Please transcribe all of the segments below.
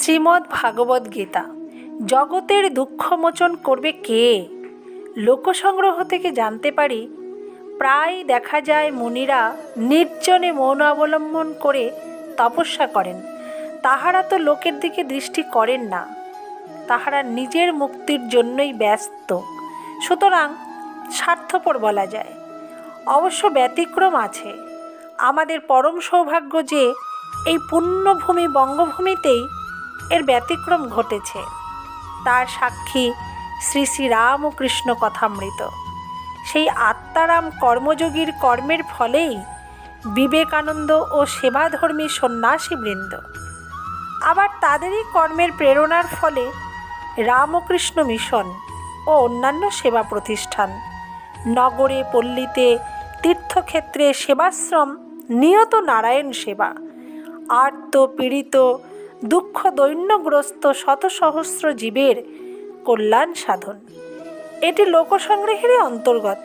শ্রীমদ্ ভাগবত গীতা। জগতের দুঃখমোচন করবে কে? লোকসংগ্রহ থেকে জানতে পারি, প্রায় দেখা যায় মুনিরা নির্জনে মৌন অবলম্বন করে তপস্যা করেন। তাহারা তো লোকের দিকে দৃষ্টি করেন না। তাহারা নিজের মুক্তির জন্যই ব্যস্ত। সুতরাং স্বার্থপর বলা যায়। অবশ্য ব্যতিক্রম আছে। আমাদের পরম সৌভাগ্য যে এই পুণ্যভূমি বঙ্গভূমিতেই এর ব্যতিক্রম ঘটেছে। তার সাক্ষী শ্রী শ্রী রামকৃষ্ণ কথামৃত। সেই আত্মারাম কর্মযোগীর কর্মের ফলেই বিবেকানন্দ ও সেবাধর্মী সন্ন্যাসীবৃন্দ। আবার তাদেরই কর্মের প্রেরণার ফলে রামকৃষ্ণ মিশন ও অন্যান্য সেবা প্রতিষ্ঠান, নগরে, পল্লীতে, তীর্থক্ষেত্রে সেবাশ্রম, নিয়ত নারায়ণ সেবা, আর্ত, পীড়িত দুঃখ দৈন্যগ্রস্ত শত সহস্র জীবের কল্যাণ সাধন। এটি লোকসংগ্রহেরই অন্তর্গত।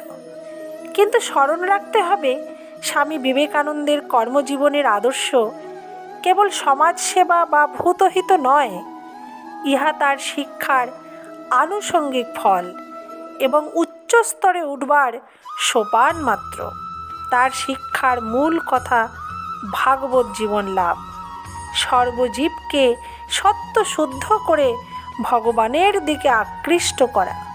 কিন্তু স্মরণ রাখতে হবে, স্বামী বিবেকানন্দের কর্মজীবনের আদর্শ কেবল সমাজসেবা বা ভূতহিত নয়, ইহা তার শিক্ষার আনুষঙ্গিক ফল এবং উচ্চ স্তরে উঠবার সোপান মাত্র। তার শিক্ষার মূল কথা ভাগবত জীবন লাভ। সর্বজীবকে সত্য শুদ্ধ করে ভগবানের দিকে আকৃষ্ট করা।